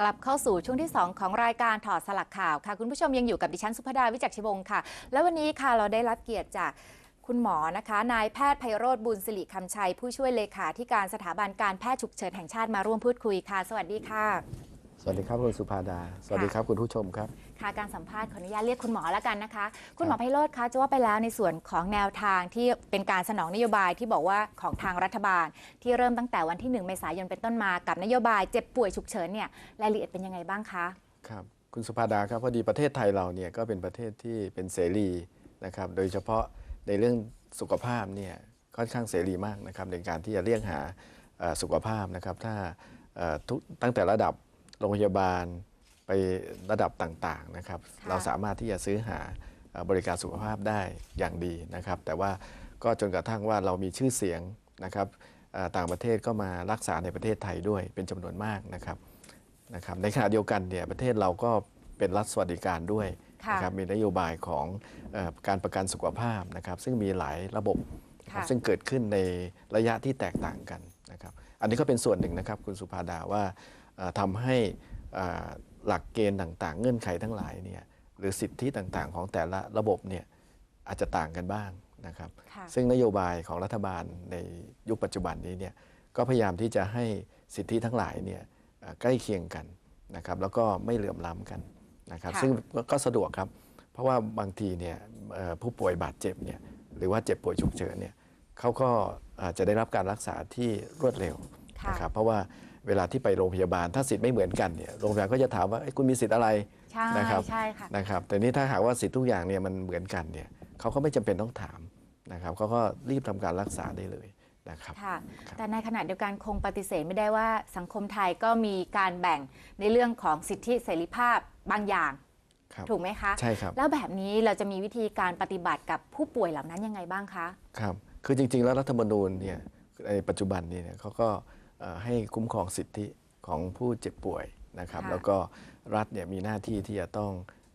กลับเข้าสู่ช่วงที่ 2 ของรายการถอดสลักข่าวค่ะ คุณผู้ชมยังอยู่กับดิฉันสุภดาวิจักชิวงศ์ค่ะ และวันนี้ค่ะเราได้รับเกียรติจากคุณหมอนะคะนายแพทย์ไพโรธบุญสิริคำชัย ผู้ช่วยเลขาธิการสถาบันการแพทย์ฉุกเฉินแห่งชาติมาร่วมพูดคุยค่ะ สวัสดีค่ะ สวัสดีครับคุณสุภาดา สวัสดีครับคุณผู้ชมครับ ค่ะการสัมภาษณ์ขออนุญาตเรียกคุณหมอแล้วกันนะคะ คุณหมอไพโรธคะจะว่าไปแล้วในส่วนของแนวทางที่เป็นการสนองนโยบายที่บอกว่าของทางรัฐบาล ที่เริ่มตั้งแต่วันที่ 1 เมษายนเป็นต้นมากับนโยบายเจ็บป่วยฉุกเฉินเนี่ยรายละเอียดเป็นยังไงบ้างคะครับคุณสุภาดาครับพอดีประเทศไทยเราเนี่ยก็เป็นประเทศที่เป็นเสรีนะครับโดยเฉพาะในเรื่องสุขภาพเนี่ยค่อนข้างเสรีมากนะครับในการที่จะเรียกหาเอ่อสุขภาพนะครับถ้าเอ่อทุกตั้งแต่ระดับ โรงพยาบาลไประดับต่างๆนะครับค่ะเราสามารถที่จะซื้อหาเอ่อบริการสุขภาพได้อย่างดีนะครับ แต่ว่าก็จนกระทั่งว่าเรามีชื่อเสียงนะครับเอ่อต่างประเทศก็มารักษาในประเทศไทยด้วยเป็นจำนวนมากนะครับนะครับในขณะเดียวกันเนี่ยประเทศเราก็เป็นรัฐสวัสดิการด้วยค่ะนะครับมีนโยบายของเออการประกันสุขภาพนะครับ ซึ่งมีหลายระบบนะครับค่ะซึ่งเกิดขึ้นในระยะที่แตกต่างกันนะครับ อันนี้ก็เป็นส่วนหนึ่งนะครับคุณสุภาดาว่าเอ่อ ทำให้เอ่อหลักเกณฑ์ต่างๆ เงื่อนไขทั้งหลายเนี่ยหรือสิทธิต่างๆ ของแต่ละระบบเนี่ยอาจจะต่างกันบ้างนะครับค่ะซึ่งนโยบายของรัฐบาลในยุคปัจจุบันนี้เนี่ยก็พยายามที่จะให้สิทธิทั้งหลายเนี่ยเอ่อใกล้เคียงกันนะครับแล้วก็ไม่เหลื่อมล้ำกันนะครับค่ะซึ่งก็ก็สะดวกครับ เพราะว่าบางทีเนี่ยเอ่อผู้ป่วยบาดเจ็บเนี่ยหรือว่าเจ็บป่วยฉุกเฉินเนี่ยเขาก็อาจจะได้รับการรักษาที่รวดเร็วค่ะนะครับเพราะว่า เวลาที่ไปโรงพยาบาล ถ้าสิทธิ์ไม่เหมือนกันเนี่ยโรงพยาบาลก็จะถามว่าเอ้ยคุณมีสิทธิ์อะไรใช่นะครับใช่ค่ะนะครับแต่นี้ถ้าหากว่าสิทธิ์ทุกอย่างเนี่ยมันเหมือนกันเนี่ยเขาก็ไม่จำเป็นต้องถามนะครับเขาก็รีบทำการรักษาได้เลยนะครับค่ะครับแต่ในขณะเดียวกันคงปฏิเสธไม่ได้ว่าสังคมไทยก็มีการแบ่งในเรื่องของสิทธิเสรีภาพบางอย่างครับถูกไหมคะใช่ครับแล้วแบบนี้เราจะมีวิธีการปฏิบัติกับผู้ป่วยเหล่านั้นยังไงบ้างคะครับคือจริง ๆ แล้วรัฐธรรมนูญเนี่ยในปัจจุบันนี้เนี่ยเขาก็เอ่อ ให้คุ้มครองสิทธิของผู้เจ็บป่วยนะครับค่ะแล้วก็รัฐเนี่ยมีหน้าที่ที่จะต้อง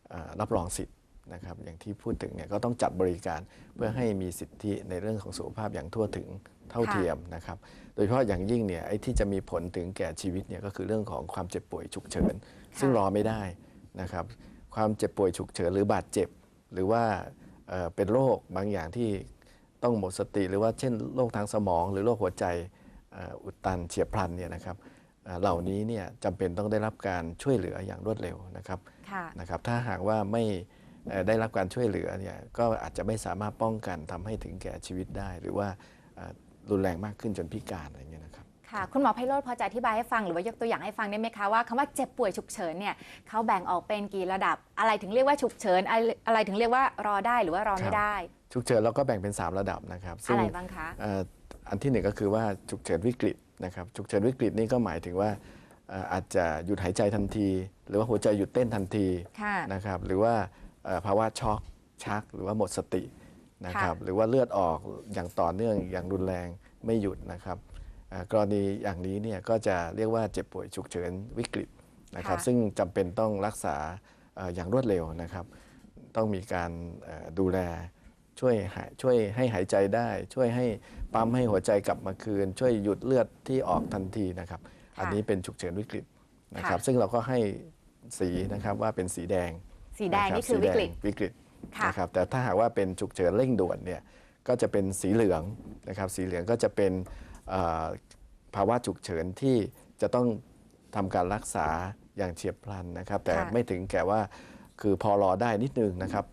เอ่อรับรองสิทธิ์นะครับอย่างที่พูดถึงเนี่ยก็ต้องจัดบริการเพื่อให้มีสิทธิในเรื่องของสุขภาพอย่างทั่วถึงเท่าเทียมนะครับ โดยเฉพาะอย่างยิ่งเนี่ยไอ้ที่จะมีผลถึงแก่ชีวิตเนี่ยก็คือเรื่องของความเจ็บป่วยฉุกเฉิน ซึ่งรอไม่ได้นะครับ ความเจ็บป่วยฉุกเฉินหรือบาดเจ็บ หรือว่าเอ่อเป็นโรคบางอย่างที่ต้องหมดสติ หรือว่าเช่นโรคทางสมองหรือโรคหัวใจเอ่ออุดตันเฉียบพลันเนี่ยนะครับเอ่อเหล่านี้เนี่ยจำเป็นต้องได้รับการช่วยเหลืออย่างรวดเร็วนะครับค่ะนะครับถ้าหากว่าไม่เอ่อได้รับการช่วยเหลือเนี่ยก็อาจจะไม่สามารถป้องกันทำให้ถึงแก่ชีวิตได้ หรือว่าเอ่อรุนแรงมากขึ้นจนพิการอะไรเงี้ยนะครับค่ะคุณหมอไพโรธพอจะอธิบายให้ฟังหรือว่ายกตัวอย่างให้ฟังได้ไหมคะว่าคำว่าเจ็บป่วยฉุกเฉินเนี่ยเขาแบ่งออกเป็นกี่ระดับอะไรถึงเรียกว่าฉุกเฉินอะไรอะไรถึงเรียกว่ารอได้หรือว่ารอไม่ได้ ฉุกเฉินเราก็แบ่งเป็น 3 ระดับนะครับซึ่อะงไรบ้างคะเอ่ออันที่หนึ่งก็คือว่าฉุกเฉินวิกฤตนะครับฉุกเฉินวิกฤตนี่ก็หมายถึงว่าเอ่ออาจจะหยุดหายใจทันที หรือว่าหัวใจหยุดเต้นทันทีค่ะนะครับหรือว่าเอ่อภาวะช็อกชักหรือว่าหมดสตินะครับหรือว่าเลือดออกอย่างต่อเนื่องอย่างรุนแรงไม่หยุดนะครับเอ่อกรณีอย่างนี้เนี่ยก็จะเรียกว่าเจ็บป่วยฉุกเฉินวิกฤตนะครับค่ะซึ่งจำเป็นต้องรักษาเอ่ออย่างรวดเร็วนะครับ ต้องมีการเอ่อดูแลช่วยหายช่วยให้หายใจได้ช่วยให้ ปั๊มให้หัวใจกลับมาคืน ช่วยหยุดเลือดที่ออกทันทีนะครับค่ะอันนี้เป็นฉุกเฉินวิกฤตนะครับค่ะซึ่งเราก็ให้สีนะครับว่าเป็นสีแดงสีแดงะรับนี่คือวิกฤตสีแดงวิกฤตค่ะนะครับแต่ถ้าหากว่าเป็นฉุกเฉินเร่งด่วนเนี่ยก็จะเป็นสีเหลืองนะครับ สีเหลืองก็จะเป็นเอ่อภาวะฉุกเฉินที่จะต้องทำการรักษาอย่างเฉียบพลันนะครับ แต่ค่ะไม่ถึงแก่ว่าคือพอรอได้นิดนึงนะครับ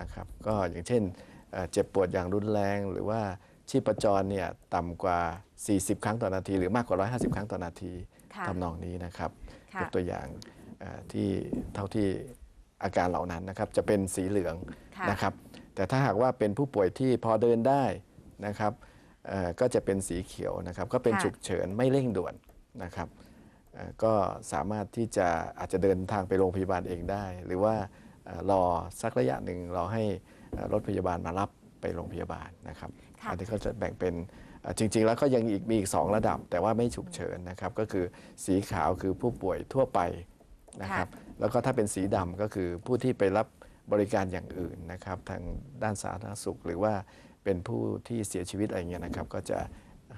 นะครับ ก็อย่างเช่นเอ่อเจ็บปวดอย่างรุนแรงหรือว่า ชีพจรเนี่ยต่ำกว่า 40 ครั้งต่อนาที หรือมากกว่า 150 ครั้งต่อนาทีค่ะทำนองนี้นะครับค่ะยกตัวอย่างเอ่อที่เท่าที่อาการเหล่านั้นนะครับจะเป็นสีเหลืองค่ะนะครับ แต่ถ้าหากว่าเป็นผู้ป่วยที่พอเดินได้นะครับเอ่อก็จะเป็นสีเขียวนะครับ ก็เป็นค่ะฉุกเฉินไม่เร่งด่วนนะครับเอ่อก็สามารถที่จะอาจจะเดินทางไปโรงพยาบาลเองได้ หรือว่าเอ่อรอสักระยะหนึ่งรอให้เอ่อรถพยาบาลมารับไปโรงพยาบาลนะครับค่ะ อันนี้ก็จะแบ่งเป็นเอ่อจริง ๆ แล้วก็ยังอีกมีอีกสองระดับ แต่ว่าไม่ฉุกเฉินนะครับ ก็คือสีขาวคือผู้ป่วยทั่วไปนะครับ แล้วก็ถ้าเป็นสีดำก็คือผู้ที่ไปรับบริการอย่างอื่นนะครับ ทางด้านสาธารณสุข หรือว่าเป็นผู้ที่เสียชีวิตอะไรเงี้ยนะครับ ก็จะ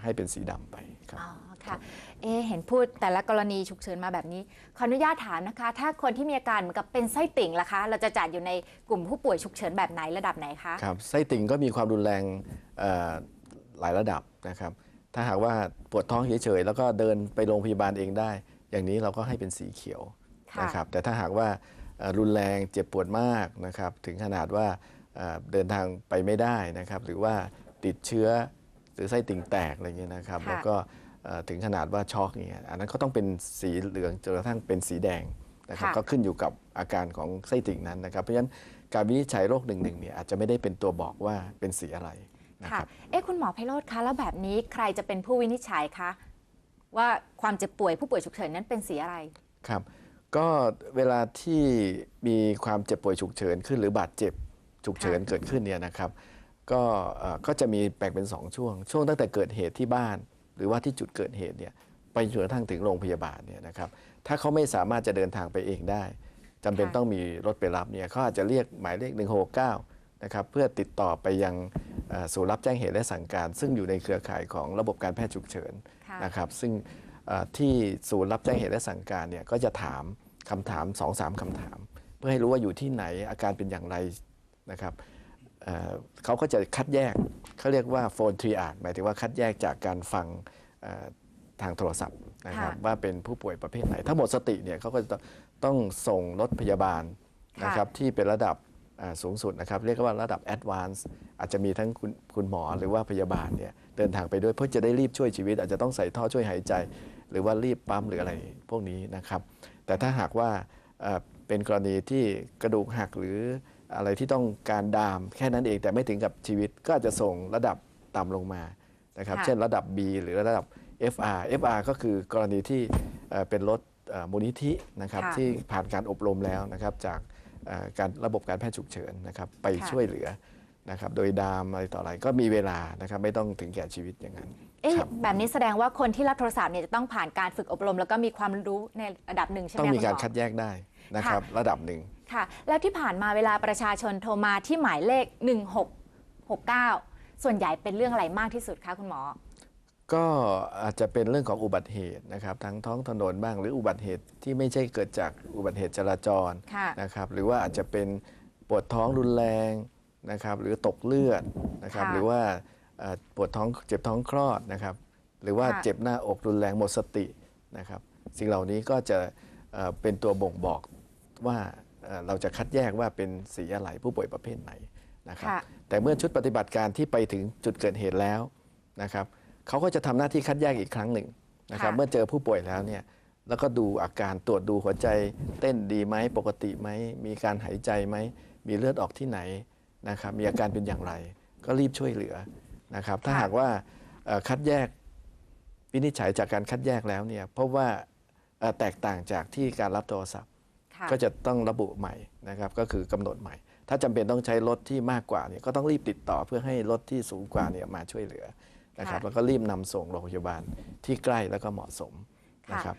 ให้เป็นสีดำไปครับอ๋อ ค่ะเอะเห็นพูดแต่ละกรณีฉุกเฉินมาแบบนี้ ขออนุญาตถามนะคะ ถ้าคนที่มีอาการเหมือนกับเป็นไส้ติ่งล่ะคะ เราจะจัดอยู่ในกลุ่มผู้ป่วยฉุกเฉินแบบไหนระดับไหนคะครับไส้ติ่งก็มีความรุนแรงเอ่อหลายระดับนะครับ ถ้าหากว่าปวดท้องเฉยๆแล้วก็เดินไปโรงพยาบาลเองได้ อย่างนี้เราก็ให้เป็นสีเขียวค่ะนะครับแต่ถ้าหากว่าเอ่อรุนแรงเจ็บปวดมากนะครับ ถึงขนาดว่าเอ่อเดินทางไปไม่ได้นะครับ หรือว่าติดเชื้อหรือไส้ติ่งแตกอะไรเงี้ยนะครับ ค่ะ แล้วก็เอ่อ ถึงขนาดว่าช็อกอย่างเงี้ยอันนั้นก็ต้องเป็นสีเหลืองจนกระทั่งเป็นสีแดงนะครับก็ขึ้นอยู่กับอาการของไส้ติ่งนั้นนะครับ เพราะฉะนั้นการวินิจฉัยโรคหนึ่งหนึ่งเนี่ยอาจจะไม่ได้เป็นตัวบอกว่าเป็นสีอะไรนะค่ะครับเอ๊ะคุณหมอไพโรธคะแล้วแบบนี้ใครจะเป็นผู้วินิจฉัยคะว่าความเจ็บป่วยผู้ป่วยฉุกเฉินนั้นเป็นสีอะไรครับ ก็เวลาที่มีความเจ็บป่วยฉุกเฉินขึ้น หรือบาดเจ็บฉุกเฉินเกิดขึ้นเนี่ยนะครับ ก็เอ่อก็จะมีแบ่งเป็น 2 ช่วง ช่วงตั้งแต่เกิดเหตุที่บ้าน หรือว่าที่จุดเกิดเหตุเนี่ยไปจนกระทั่งถึงโรงพยาบาลเนี่ยนะครับถ้าเขาไม่สามารถจะเดินทางไปเองได้จำเป็นค่ะต้องมีรถไปรับเนี่ยเขาอาจจะเรียกหมายเลข 169นะครับเพื่อติดต่อไปยังเอ่อศูนย์รับแจ้งเหตุและสั่งการ ซึ่งอยู่ในเครือข่ายของระบบการแพทย์ฉุกเฉินค่ะนะครับซึ่งเอ่อที่ศูนย์รับแจ้งเหตุและสั่งการเนี่ยก็จะถามคำถาม2-3คำถาม เพื่อให้รู้ว่าอยู่ที่ไหนอาการเป็นอย่างไรนะครับเอ่อเขาก็จะคัดแยก เขาเรียกว่าโฟนทรีอาหมายถึงว่าคัดแยกจากการฟังเอ่อทางโทรศัพท์นะครับค่ะว่าเป็นผู้ป่วยประเภทไหน ถ้าหมดสติเนี่ยเขาก็จะต้องส่งรถพยาบาลนะครับที่เป็นระดับอ่าสูงสุดนะครับ เรียกว่าระดับแอดวานซ์อาจจะมีทั้งคุณคุณหมอหรือว่าพยาบาลเนี่ยเดินทางไปด้วยเพื่อจะได้รีบช่วยชีวิต อาจจะต้องใส่ท่อช่วยหายใจ หรือว่ารีบปั๊มหรืออะไรพวกนี้นะครับ แต่ถ้าหากว่าเอ่อเป็นกรณีที่กระดูกหักหรือ อะไรที่ต้องการดามแค่นั้นเองแต่ไม่ถึงกับชีวิตก็อาจจะส่งระดับต่ำลงมานะครับค่ะเช่นระดับ B หรือระดับ FR FR ก็คือกรณีที่เอ่อเป็นรถเอ่อมูลนิธินะครับค่ะที่ผ่านการอบรมแล้วนะครับจากเอ่อการระบบการแพทย์ฉุกเฉินนะครับไปค่ะช่วยเหลือนะครับโดยดามอะไรต่ออะไรก็มีเวลานะครับไม่ต้องถึงแก่ชีวิตอย่างนั้นเอ๊ะครับแบบนี้แสดงว่าคนที่รับโทรศัพท์เนี่ยจะต้องผ่านการฝึกอบรม แล้วก็มีความรู้ในระดับหนึ่งใช่ไหมต้องมีคะการณหคัดแยกได้ นะครับระดับหนึ่งค่ะ แล้วที่ผ่านมาเวลาประชาชนโทรมาที่หมายเลข 1669 ส่วนใหญ่เป็นเรื่องอะไรมากที่สุดคะคุณหมอ ก็อาจจะเป็นเรื่องของอุบัติเหตุนะครับทั้งท้องถนนบ้างหรืออุบัติเหตุที่ไม่ใช่เกิดจากอุบัติเหตุจราจรค่ะนะครับหรือว่าอาจจะเป็นปวดท้องรุนแรงนะครับหรือตกเลือดนะครับค่ะหรือว่าเอ่อปวดท้องเจ็บท้องคลอดนะครับหรือว่าค่ะเจ็บหน้าอกรุนแรงหมดสตินะครับสิ่งเหล่านี้ก็จะเอ่อเป็นตัวบ่งบอก ว่าเอ่อเราจะคัดแยกว่าเป็นสีอะไรผู้ป่วยประเภทไหนนะครับค่ะแต่เมื่อชุดปฏิบัติการที่ไปถึงจุดเกิดเหตุแล้วนะครับเขาก็จะทำหน้าที่คัดแยกอีกครั้งหนึ่งนะครับค่ะเมื่อเจอผู้ป่วยแล้วเนี่ยแล้วก็ดูอาการตรวจดูหัวใจเต้นดีไหมปกติไหมมีการหายใจไหมมีเลือดออกที่ไหนนะครับมีอาการเป็นอย่างไร ก็รีบช่วยเหลือนะครับถ้าค่ะหากว่าเอ่อคัดแยกวินิจฉัยจากการคัดแยกแล้วเนี่ยพบว่าเอ่อแตกต่างจากที่การรับโทรศัพท์ค่ะ ก็จะต้องระบุใหม่นะครับก็คือกำหนดใหม่ ถ้าจำเป็นต้องใช้รถที่มากกว่าเนี่ยก็ต้องรีบติดต่อเพื่อให้รถที่สูงกว่าเนี่ยมาช่วยเหลือนะครับค่ะแล้วก็รีบนำส่งโรงพยาบาลที่ใกล้แล้วก็เหมาะสมค่ะนะครับ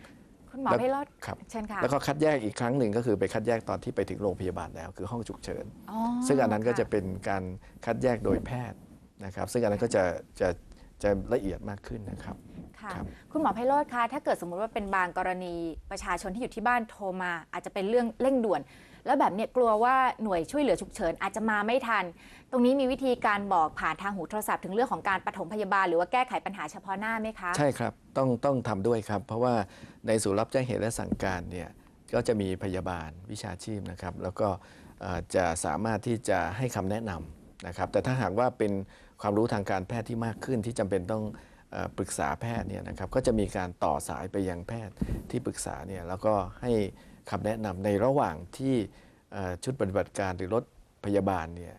คุณหมอแล้วไพโรธครับเชิญค่ะแล้วก็คัดแยกอีกครั้งหนึ่งก็คือไปคัดแยกตอนที่ไปถึงโรงพยาบาลแล้ว คือห้องฉุกเฉินอ๋อซึ่งอันนั้นก็จะค่เป็นการคัดแยกโดยแพทย์นะครับ ซึ่งอันนั้นก็จะจะจะละเอียดมากขึ้นนะครับ ค่ะครับคุณหมอไพโรธคะ ถ้าเกิดสมมุติว่าเป็นบางกรณีประชาชนที่อยู่ที่บ้านโทรมา อาจจะเป็นเรื่องเร่งด่วน แล้วแบบเนี้ยกลัวว่าหน่วยช่วยเหลือฉุกเฉินอาจจะมาไม่ทัน ตรงนี้มีวิธีการบอกผ่านทางหูโทรศัพท์ถึงเรื่องของการปฐมพยาบาลหรือว่าแก้ไขปัญหาเฉพาะหน้าไหมคะ ใช่ครับ ต้องต้องทำด้วยครับ เพราะว่าในศูนย์รับแจ้งเหตุและสั่งการเนี่ยก็จะมีพยาบาลวิชาชีพนะครับ แล้วก็เอ่อจะสามารถที่จะให้คำแนะนำนะครับ แต่ถ้าหากว่าเป็นความรู้ทางการแพทย์ที่มากขึ้นที่จำเป็นต้องเอ่อ ปรึกษาแพทย์เนี่ยนะครับก็จะมีการต่อสายไปยังแพทย์ที่ปรึกษาเนี่ยแล้วก็ให้คำแนะนำในระหว่างที่เอ่อชุดปฏิบัติการหรือรถพยาบาลเนี่ย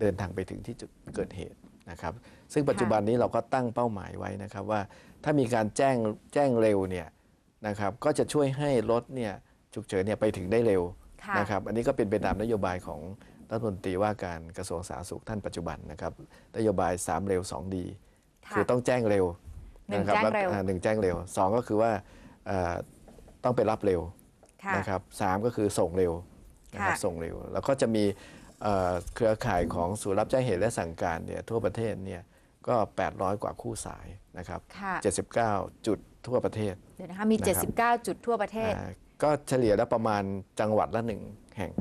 เดินทางไปถึงที่จุดเกิดเหตุนะครับ ซึ่งปัจจุบันนี้เราก็ตั้งเป้าหมายไว้นะครับว่าถ้ามีการแจ้งแจ้งเร็วเนี่ยนะครับก็จะช่วยให้รถเนี่ยฉุกเฉินเนี่ยไปถึงได้เร็วค่ะนะครับอันนี้ก็เป็นไปตามนโยบายของรัฐมนตรีว่าการกระทรวงสาธารณสุขท่านปัจจุบันนะครับนโยบาย 3 เร็ว 2 ดี ค่ะคือต้องแจ้งเร็วหนึ่งนะคบแจ้งเร็วอ่าหนึ่งแจ้งเร็วสองก็คือว่าเอ่อต้องไปรับเร็วค่ะนะครับสามก็คือส่งเร็วนะครับค่ะส่งเร็ว แล้วก็จะมีเอ่อเครือข่ายของศูนย์รับแจ้งเหตุและสั่งการเนี่ยทั่วประเทศเนี่ยก็ 800 กว่าคู่สายนะครับค่ะ79 จุดทั่วประเทศเดี๋ยวนะคะมีนะครับ79 จุดทั่วประเทศอ่าก็เฉลี่ยแล้วประมาณจังหวัดละหนึ่งแห่ง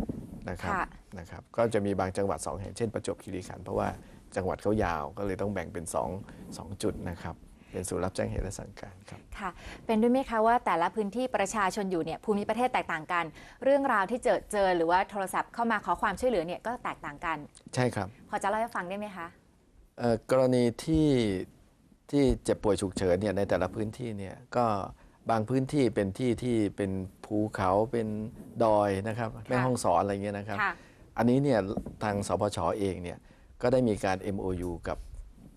นะครับค่ะนะครับ ก็จะมีบางจังหวัด 2 แห่งเช่นประจวบคีรีขันธ์เพราะว่า จังหวัดเขายาวก็เลยต้องแบ่งเป็น 2 2 จุดนะครับเป็นศูนย์รับแจ้งเหตุและสั่งการครับค่ะ เป็นด้วยไหมคะว่าแต่ละพื้นที่ประชาชนอยู่เนี่ยภูมิประเทศแตกต่างกัน เรื่องราวที่เจอเจอหรือว่าโทรศัพท์เข้ามาขอความช่วยเหลือเนี่ยก็แตกต่างกัน ใช่ครับ พอจะเล่าให้ฟังได้ไหมคะเอ่อกรณีที่ที่เจ็บป่วยฉุกเฉินเนี่ยในแต่ละพื้นที่เนี่ยก็บางพื้นที่เป็นที่ที่เป็นภูเขาเป็นดอยนะครับแม่ห้องสอนอะไรเงี้ยนะครับค่ะอันนี้เนี่ยทางสพชเองเนี่ย ก็ได้มีการ MOU กับ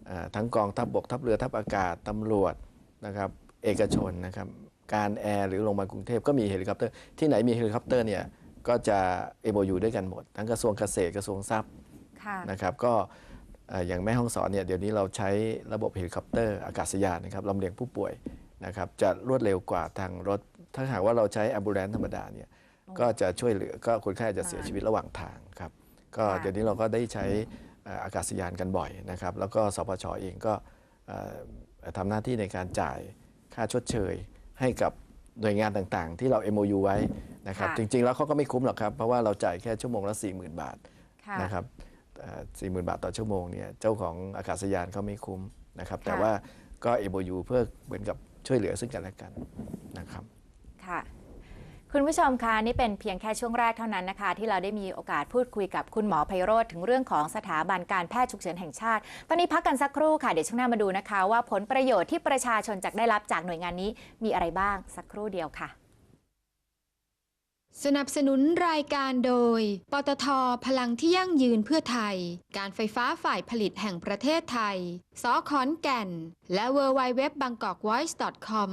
เอ่อทั้งกองทัพบบกทัพเรือทัพอากาศตำรวจนะครับเอกชนนะครับการแอร์หรือโรงพยาบาลกรุงเทพก็มีเฮลิคอปเตอร์ที่ไหนมีเฮลิคอปเตอร์เนี่ยก็จะ MOU ด้วยกันหมด ทั้งกระทรวงเกษตรกระทรวงทรัพย์ค่ะนะครับก็เอ่ออย่างแม่ห้องสอนเนี่ยเดี๋ยวนี้เราใช้ระบบเฮลิคอปเตอร์อากาศยานนะครับลำเลียงผู้ป่วยนะครับจะรวดเร็วกว่าทางรถ ถ้าหากว่าเราใช้แอมบูเลนธรรมดาเนี่ยก็จะช่วยเหลือก็คนไข้จะเสียชีวิตระหว่างทางครับก็ค่ะเดี๋ยวนี้เราก็ได้ใช้เอ่ออากาศยานกันบ่อยนะครับ แล้วก็สพชเองก็เอ่อทำหน้าที่ในการจ่ายค่าชดเชยให้กับหน่วยงานต่างๆ ที่เรา MOU ไว้นะครับค่ะจริง ๆ แล้วเขาก็ไม่คุ้มหรอกครับ เพราะว่าเราจ่ายแค่ชั่วโมงละ 40,000 บาทค่ะนะครับสี่หมื่นบาทต่อชั่วโมงเนี่ยเจ้าของอากาศยานเขาไม่คุ้มนะครับ แต่ค่ะว่าก็ MOU เพื่อเหมือนกับช่วยเหลือซึ่งกันและกันนะครับ ค่ะ คุณผู้ชมคะนี่เป็นเพียงแค่ช่วงแรกเท่านั้นนะคะ ที่เราได้มีโอกาสพูดคุยกับคุณหมอไพโรธถึงเรื่องของสถาบันการแพทย์ฉุกเฉินแห่งชาติ ตอนนี้พักกันสักครู่ค่ะ เดี๋ยวช่วงหน้ามาดูนะคะ ว่าผลประโยชน์ที่ประชาชนจะได้รับจากหน่วยงานนี้มีอะไรบ้างสักครู่เดียวค่ะ สนับสนุนรายการโดย ปตทพลังที่ยั่งยืนเพื่อไทย การไฟฟ้าฝ่ายผลิตแห่งประเทศไทย สอขอนแก่น และ w w w b a n g k o k v o i c e c o m